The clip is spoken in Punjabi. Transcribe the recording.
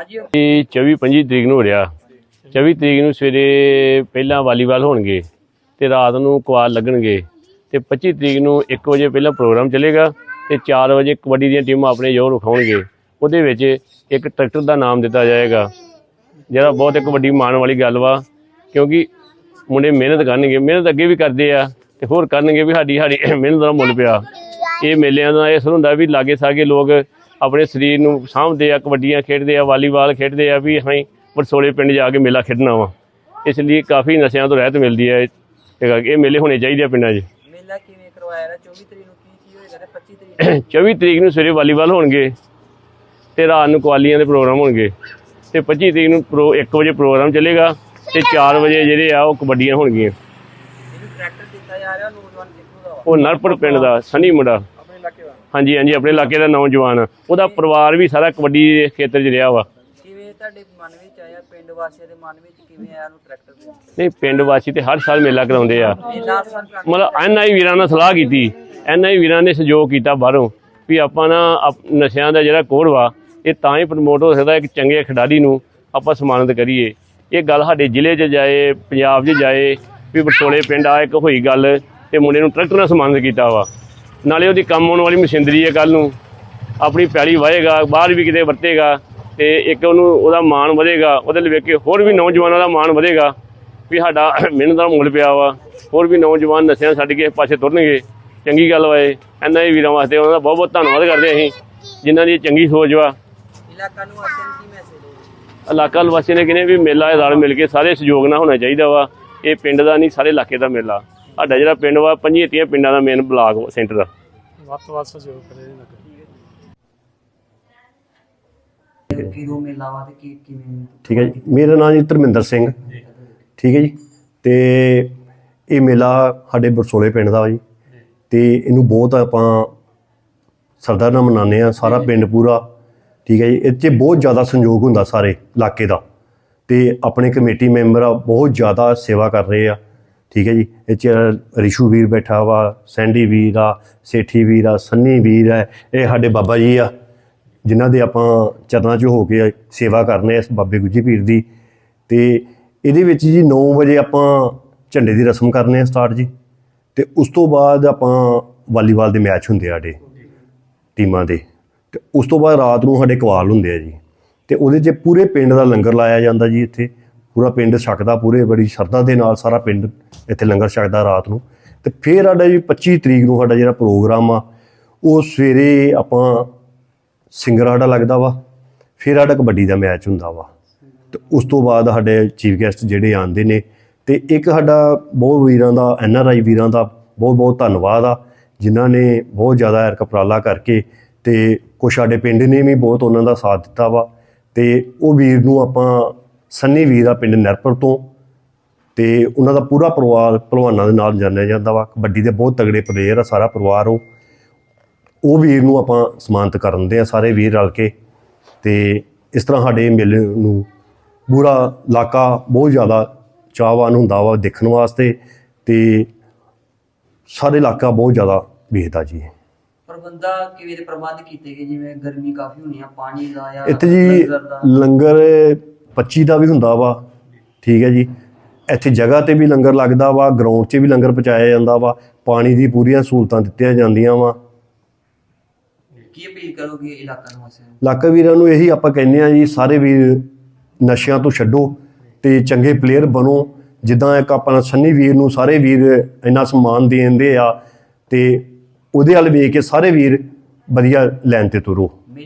ਹਾਂਜੀ। ਇਹ 24 25 ਤਰੀਕ ਨੂੰ ਹੋ ਰਿਹਾ। 24 ਤਰੀਕ ਨੂੰ ਸਵੇਰੇ ਪਹਿਲਾਂ ਵਾਲੀਬਾਲ ਹੋਣਗੇ ਤੇ ਰਾਤ ਨੂੰ ਕੁਆਲ ਲੱਗਣਗੇ ਤੇ 25 ਤਰੀਕ ਨੂੰ 1 ਵਜੇ ਪਹਿਲਾਂ ਪ੍ਰੋਗਰਾਮ ਚੱਲੇਗਾ ਤੇ 4 ਵਜੇ ਕਬੱਡੀ ਦੀਆਂ ਟੀਮਾਂ ਆਪਣੇ ਜ਼ੋਰ ਵਿਖਾਉਣਗੇ। ਉਹਦੇ ਵਿੱਚ ਇੱਕ ਟਰੈਕਟਰ ਦਾ ਨਾਮ ਦਿੱਤਾ ਜਾਏਗਾ, ਜਿਹੜਾ ਬਹੁਤ ਇੱਕ ਵੱਡੀ ਮਾਣ ਵਾਲੀ ਗੱਲ ਵਾ, ਕਿਉਂਕਿ ਮੁੰਡੇ ਮਿਹਨਤ ਕਰਨਗੇ, ਮਿਹਨਤ ਅੱਗੇ ਵੀ ਕਰਦੇ ਆ ਤੇ ਹੋਰ ਕਰਨਗੇ ਵੀ ਸਾਡੀ ਸਾਡੀ ਮਿਹਨਤ ਦਾ ਮੁੱਲ ਪਿਆ। ਇਹ ਮੇਲਿਆਂ ਦਾ ਇਹ ਹੁੰਦਾ ਵੀ ਲਾਗੇ ਸਾਗੇ ਲੋਕ ਆਪਣੇ ਸਰੀਰ ਨੂੰ ਸਾਂਭਦੇ ਆ ਕਬੱਡੀਆਂ ਖੇਡਦੇ ਆ ਵਾਲੀਬਾਲ ਖੇਡਦੇ ਆ ਵੀ ਅਸੀਂ ਵਰਸੋਲੇ ਪਿੰਡ ਜਾ ਕੇ ਮੇਲਾ ਖੇਡਣਾ ਵਾ। ਇਸ ਲਈ ਕਾਫੀ ਨਸ਼ਿਆਂ ਤੋਂ ਰਹਿਤ ਮਿਲਦੀ ਹੈ ਇਹ। ਮੇਲੇ ਹੋਣੇ ਚਾਹੀਦੇ ਆ ਪਿੰਡਾਂ 'ਚ। ਮੇਲਾ ਕਿਵੇਂ ਕਰਵਾਇਆ ਰਿਹਾ 24 ਤਰੀਕ ਨੂੰ ਕੀ ਕੀ ਹੋਏਗਾ ਤੇ 25 ਤਰੀਕ ਨੂੰ? 24 ਤਰੀਕ ਨੂੰ ਸਵੇਰੇ ਵਾਲੀਬਾਲ ਹੋਣਗੇ ਤੇ ਰਾਤ ਨੂੰ ਕੁਆਲੀਆਂ ਦੇ ਪ੍ਰੋਗਰਾਮ ਹੋਣਗੇ। ਤੇ 25 ਤਰੀਕ ਨੂੰ ਪ੍ਰੋ 1 ਵਜੇ ਪ੍ਰੋਗਰਾਮ ਚੱਲੇਗਾ ਤੇ 4 ਵਜੇ ਜਿਹੜੇ ਆ ਉਹ ਕਬੱਡੀਆਂ ਹੋਣਗੀਆਂ। ਉਹ ਨਰਪੜ ਪਿੰਡ ਦਾ ਸਨੀ ਮੁੰਡਾ। ਹਾਂਜੀ ਹਾਂਜੀ ਆਪਣੇ ਇਲਾਕੇ ਦਾ ਨੌਜਵਾਨ। ਉਹਦਾ ਪਰਿਵਾਰ ਵੀ ਸਾਰਾ ਕਬੱਡੀ ਦੇ ਖੇਤਰ 'ਚ ਰਿਹਾ ਵਾ। ਕਿਵੇਂ ਤੁਹਾਡੇ ਮਨ ਵਿੱਚ ਆਇਆ ਪਿੰਡ ਵਾਸੀਆਂ ਦੇ ਮਨ ਵਿੱਚ ਕਿਵੇਂ ਆਇਆ ਨੂੰ ਟਰੈਕਟਰ ਦੇ ਨਹੀਂ ਪਿੰਡ ਵਾਸੀ ਤੇ ਹਰ ਸਾਲ ਮੇਲਾ ਕਰਾਉਂਦੇ ਆ। ਮੇਲਾ ਟਰੈਕਟਰ ਮਤਲਬ ਐਨਆਈ ਵੀਰਾਂ ਨਾਲ ਸਲਾਹ ਕੀਤੀ। ਐਨਆਈ ਵੀਰਾਂ ਨੇ ਸਹਿਯੋਗ ਕੀਤਾ ਬਾਹਰੋਂ ਵੀ ਆਪਾਂ ਨਾ ਆਪ- ਨਸ਼ਿਆਂ ਦਾ ਜਿਹੜਾ ਕੋੜ ਵਾ ਇਹ ਤਾਂ ਹੀ ਪ੍ਰਮੋਟ ਹੋ ਸਕਦਾ ਇੱਕ ਚੰਗੇ ਖਿਡਾਰੀ ਨੂੰ ਆਪਾਂ ਸਨਮਾਨਿਤ ਕਰੀਏ। ਇਹ ਗੱਲ ਸਾਡੇ ਜ਼ਿਲ੍ਹੇ 'ਚ ਜਾਏ ਪੰਜਾਬ 'ਚ ਜਾਏ ਵੀ ਬਟੋਲੇ ਪਿੰਡ ਆ ਇੱਕ ਹੋਈ ਗੱਲ ਤੇ ਮੁੰਡੇ ਨੂੰ ਟਰੈਕਟਰ ਨਾਲ ਸਨਮਾਨਿਤ ਕੀਤਾ ਵਾ। ਨਾਲੇ ਉਹਦੀ ਕੰਮ ਆਉਣ ਵਾਲੀ ਮਸ਼ੀਨਰੀ ਹੈ ਕੱਲ ਨੂੰ। ਆਪਣੀ ਪੈਲੀ ਵਾਹੇਗਾ ਬਾਹਰ ਵੀ ਕਿਤੇ ਵਰਤੇਗਾ ਤੇ ਇੱਕ ਉਹਨੂੰ ਉਹਦਾ ਮਾਣ ਵਧੇਗਾ। ਉਹਦੇ ਲਈ ਵੇਖ ਕੇ ਹੋਰ ਵੀ ਨੌਜਵਾਨਾਂ ਦਾ ਮਾਣ ਵਧੇਗਾ ਵੀ ਸਾਡਾ ਮਿਹਨਤ ਦਾ ਮੁੱਲ ਪਿਆ ਵਾ। ਹੋਰ ਵੀ ਨੌਜਵਾਨ ਨਸ਼ਿਆਂ ਛੱਡ ਕੇ ਪਾਸੇ ਤੁਰਨਗੇ। ਚੰਗੀ ਗੱਲ ਵਾ ਇਹ। ਇਹਨਾਂ ਹੀ ਵੀਰਾਂ ਵਾਸਤੇ ਉਹਨਾਂ ਦਾ ਬਹੁਤ ਬਹੁਤ ਧੰਨਵਾਦ ਕਰਦੇ ਅਸੀਂ ਜਿਨ੍ਹਾਂ ਦੀ ਚੰਗੀ ਸੋਚ ਵਾ। ਇਲਾਕਾ ਨੂੰ ਵਾਸੀਆਂ ਨੂੰ ਕੀ ਮੈਸੇਜ ਇਲਾਕਾ ਨਿਵਾਸੀਆਂ ਨੇ ਕਹਿੰਦੇ ਵੀ ਮੇਲਾ ਇਹ ਰਲ ਮਿਲ ਕੇ ਸਾਰੇ ਸਹਿਯੋਗ ਨਾਲ ਹੋਣਾ ਚਾਹੀਦਾ ਵਾ। ਇਹ ਪਿੰਡ ਦਾ ਨਹੀਂ ਸਾਰੇ ਇਲਾਕੇ ਦਾ ਮੇਲਾ। ਸਾਡਾ ਜਿਹੜਾ ਪਿੰਡ ਵਾ ਪੰਜੀ ਤੀਆਂ ਪਿੰਡਾਂ ਦਾ ਮੇਨ ਬਲਾਕ ਸੈਂਟਰ ਦਾ। ਵੱਧ ਤੋਂ ਵੱਧ ਸਹਿਯੋਗ ਕਰੇ ਨਗਰ ਕਿਦੋਂ ਮੇਲਾ ਵਾ ਤੇ ਕੀ ਕਿਵੇਂ ਠੀਕ ਹੈ ਜੀ। ਮੇਰਾ ਨਾਮ ਜੀ ਧਰਮਿੰਦਰ ਸਿੰਘ। ਠੀਕ ਹੈ ਜੀ। ਤੇ ਇਹ ਮੇਲਾ ਸਾਡੇ ਬਰਸੋਲੇ ਪਿੰਡ ਦਾ ਵਾ ਜੀ। ਤੇ ਇਹਨੂੰ ਬਹੁਤ ਆਪਾਂ ਸਰਦਾ ਨਾਲ ਮਨਾਉਂਦੇ ਆ ਸਾਰਾ ਪਿੰਡ ਪੂਰਾ। ਠੀਕ ਹੈ ਜੀ। ਇਹ 'ਚ ਬਹੁਤ ਜ਼ਿਆਦਾ ਸੰਯੋਗ ਹੁੰਦਾ ਸਾਰੇ ਇਲਾਕੇ ਦਾ। ਤੇ ਆਪਣੇ ਕਮੇਟੀ ਮੈਂਬਰ ਆ ਬਹੁਤ ਜ਼ਿਆਦਾ ਸੇਵਾ ਕਰ ਰਹੇ ਆ। ਠੀਕ ਹੈ ਜੀ, ਇਹ 'ਚ ਰਿਸ਼ੂ ਵੀਰ ਬੈਠਾ ਵਾ, ਸੈਂਡੀ ਵੀਰ ਆ, ਸੇਠੀ ਵੀਰ ਆ, ਸੰਨੀ ਵੀਰ ਹੈ ਇਹ ਸਾਡੇ ਬਾਬਾ ਜੀ ਆ, ਜਿਨ੍ਹਾਂ ਦੇ ਆਪਾਂ ਚਰਨਾਂ 'ਚ ਹੋ ਕੇ ਸੇਵਾ ਕਰਨੇ ਇਸ ਬਾਬੇ ਗੁੱਜੀ ਪੀਰ ਦੀ। ਤੇ ਇਹਦੇ ਵਿੱਚ ਜੀ 9 ਵਜੇ ਆਪਾਂ ਝੰਡੇ ਦੀ ਰਸਮ ਕਰਨੇ ਆ ਸਟਾਰਟ ਜੀ, ਤੇ ਉਸ ਤੋਂ ਬਾਅਦ ਆਪਾਂ ਵਾਲੀਬਾਲ ਦੇ ਮੈਚ ਹੁੰਦੇ ਆ ਸਾਡੇ ਟੀਮਾਂ ਦੇ, ਤੇ ਉਸ ਤੋਂ ਬਾਅਦ ਰਾਤ ਨੂੰ ਸਾਡੇ ਕਵਾਲ ਹੁੰਦੇ ਆ ਜੀ, ਤੇ ਉਹਦੇ 'ਚ ਪੂਰੇ ਪਿੰਡ ਦਾ ਲੰਗਰ ਲਾਇਆ ਜਾਂਦਾ ਜੀ ਇੱਥੇ। ਪੂਰਾ ਪਿੰਡ ਛਕਦਾ, ਪੂਰੇ ਬੜੀ ਸ਼ਰਧਾ ਦੇ ਨਾਲ ਸਾਰਾ ਪਿੰਡ ਇੱਥੇ ਲੰਗਰ ਛਕਦਾ ਰਾਤ ਨੂੰ। ਤੇ ਫਿਰ ਸਾਡਾ ਜੀ 25 ਤਰੀਕ ਨੂੰ ਸਾਡਾ ਜਿਹੜਾ ਪ੍ਰੋਗਰਾਮ ਆ, ਉਹ ਸਵੇਰੇ ਆਪਾਂ ਸਿੰਗਰ ਸਾਡਾ ਲੱਗਦਾ ਵਾ, ਫਿਰ ਸਾਡਾ ਕਬੱਡੀ ਦਾ ਮੈਚ ਹੁੰਦਾ ਵਾ। ਤੇ ਉਸ ਤੋਂ ਬਾਅਦ ਸਾਡੇ ਚੀਫ ਗੈਸਟ ਜਿਹੜੇ ਆਉਂਦੇ ਨੇ, ਤੇ ਇੱਕ ਸਾਡਾ ਬਹੁਤ ਵੀਰਾਂ ਦਾ, ਐਨ ਆਰ ਆਈ ਵੀਰਾਂ ਦਾ ਬਹੁਤ ਬਹੁਤ ਧੰਨਵਾਦ ਆ, ਜਿਨ੍ਹਾਂ ਨੇ ਬਹੁਤ ਜ਼ਿਆਦਾ ਐਰ ਕਪਰਾਲਾ ਕਰਕੇ ਤੇ ਕੁਛ ਸਾਡੇ ਪਿੰਡ ਨੇ ਵੀ ਬਹੁਤ ਉਹਨਾਂ ਦਾ ਸਾਥ ਦਿੱਤਾ ਵਾ। ਤੇ ਉਹ ਵੀਰ ਨੂੰ ਆਪਾਂ ਸੰਨੀ ਵੀਰ ਆ ਪਿੰਡ ਨਰਪੁਰ ਤੋਂ ਤੇ ਉਹਨਾਂ ਦਾ ਪੂਰਾ ਪਰਿਵਾਰ ਪਹਿਲਵਾਨਾਂ ਦੇ ਨਾਲ ਜਾਣਿਆ ਜਾਂਦਾ ਵਾ। ਕਬੱਡੀ ਦੇ ਬਹੁਤ ਤਗੜੇ ਪਲੇਅਰ ਆ ਸਾਰਾ ਪਰਿਵਾਰ ਉਹ। ਉਹ ਵੀਰ ਨੂੰ ਆਪਾਂ ਸਨਮਾਨਿਤ ਕਰਨ ਦੇ ਆ ਸਾਰੇ ਵੀਰ ਰਲ ਕੇ। ਤੇ ਇਸ ਤਰ੍ਹਾਂ ਸਾਡੇ ਮੇਲੇ ਨੂੰ ਪੂਰਾ ਇਲਾਕਾ ਬਹੁਤ ਜ਼ਿਆਦਾ ਚਾਹਵਾਨ ਹੁੰਦਾ ਵਾ ਦੇਖਣ ਵਾਸਤੇ ਤੇ ਸਾਰੇ ਇਲਾਕਾ ਬਹੁਤ ਜ਼ਿਆਦਾ ਵੇਖਦਾ ਜੀ। ਪ੍ਰਬੰਧਾ ਕਿਵੇਂ ਦੇ ਪ੍ਰਬੰਧ ਕੀਤੇ ਗਏ? ਜਿਵੇਂ ਗਰਮੀ ਕਾਫੀ ਹੋਣੀ ਆ ਪਾਣੀ ਦਾ ਜਾਂ ਇੱਥੇ ਜੀ ਲੰਗਰ 25 ਦਾ ਵੀ ਹੁੰਦਾ ਵਾ ਠੀਕ ਹੈ ਜੀ। ਇੱਥੇ ਜਗ੍ਹਾ ਤੇ ਵੀ ਲੰਗਰ ਲੱਗਦਾ ਵਾ ਗਰਾਊਂਡ 'ਚ ਵੀ ਲੰਗਰ ਪਹੁੰਚਾਇਆ ਜਾਂਦਾ ਵਾ ਪਾਣੀ ਦੀ ਪੂਰੀਆਂ ਸਹੂਲਤਾਂ ਦਿੱਤੀਆਂ ਜਾਂਦੀਆਂ ਵਾ। ਕੀ ਅਪੀਲ ਕਰੋਗੇ ਇਲਾਕਾ ਨੂੰ ਵਾਸੀਆਂ ਨੂੰ ਇਲਾਕਾ ਵੀਰਾਂ ਨੂੰ ਇਹੀ ਆਪਾਂ ਕਹਿੰਦੇ ਆ ਜੀ ਸਾਰੇ ਵੀਰ ਨਸ਼ਿਆਂ ਤੋਂ ਛੱਡੋ ਤੇ ਚੰਗੇ ਪਲੇਅਰ ਬਣੋ। ਜਿੱਦਾਂ ਇੱਕ ਆਪਣਾ ਸੰਨੀ ਵੀਰ ਨੂੰ ਸਾਰੇ ਵੀਰ ਇੰਨਾ ਸਨਮਾਨ ਦੇਂਦੇ ਆ ਤੇ ਉਹਦੇ ਵੱਲ ਵੇਖ ਕੇ ਸਾਰੇ ਵੀਰ ਵਧੀਆ ਲਾਈਨ ਤੇ ਤੁਰੋ।